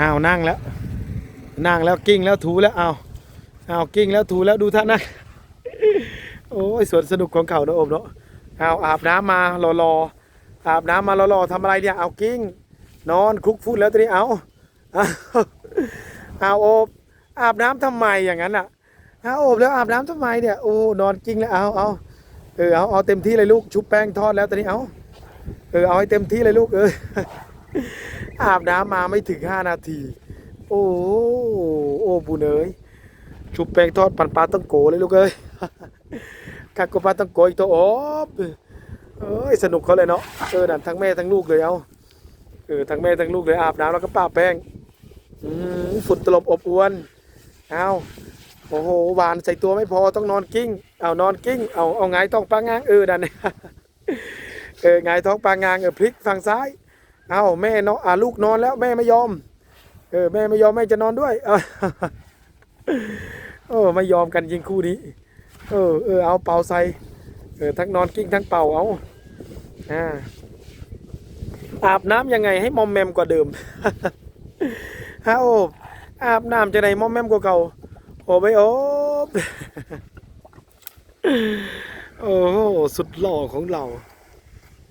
อ้าวนั่งแล้ว นั่งแล้วกิ้งแล้วถูแล้วเอาเอากิ้งแล้วถูแล้วดูท่านั่งโอ้ยสวนสนุกของเขาเนอะอมเนาะเอาอาบน้ำมารอรออาบน้ำมารอรอทำอะไรเนี่ยเอากิ้ง นอนคลุกฟุตแล้วตอนนี้เอาเอาอาโอบอาบน้ำทำไมอย่างนั้นอะเอาโอบแล้วอาบน้ำทำไมเนี่ยโอ้นอนกิ้งแล้วเอาเอาเออเอาเอาเต็มที่เลยลูกชุบแป้งทอดแล้วตอนนี้เอาเออเอาให้เต็มที่เลยลูกเออ อาบน้ำมาไม่ถึงห้านาที โอ้โอ้บุเอ๋ยชุบแป้งทอดปั่นปลาตั้งโกเลยลูกเอ้ยกักบปลาตั้งโกอีกตัวโอบเอ้ยสนุกเขาเลยเนาะเออนั่นทั้งแม่ทั้งลูกเลยเอาเออทั้งแม่ทั้งลูกเลยอาบน้ำแล้วก็ป้าแป้งอืมฝุ่นตลบอบอวนเอาโอ้โหหวานใส่ตัวไม่พอต้องนอนกิ้ง เอานอนกิ้ง เอาเอาไงต้องปลางางเออดันเออไงท้องปลางางเออพลิกฝั่งซ้าย เอาแม่เนาะอ่าลูกนอนแล้วแม่ไม่ยอม เออแม่ไม่ยอมแม่จะนอนด้วยเอเออไม่ยอมกันยิงคู่นี้ เออเออเอาเป่าใส่เออทั้งนอนกิ้งทั้งเป่าเอาอ่าอาบน้ำยังไงให้มอมแมมกว่าเดิมฮะโอบอาบน้ำจะไหนมอมแมมกว่าเก่าโอ้ไม่โอบโอ้สุดหล่อของเรา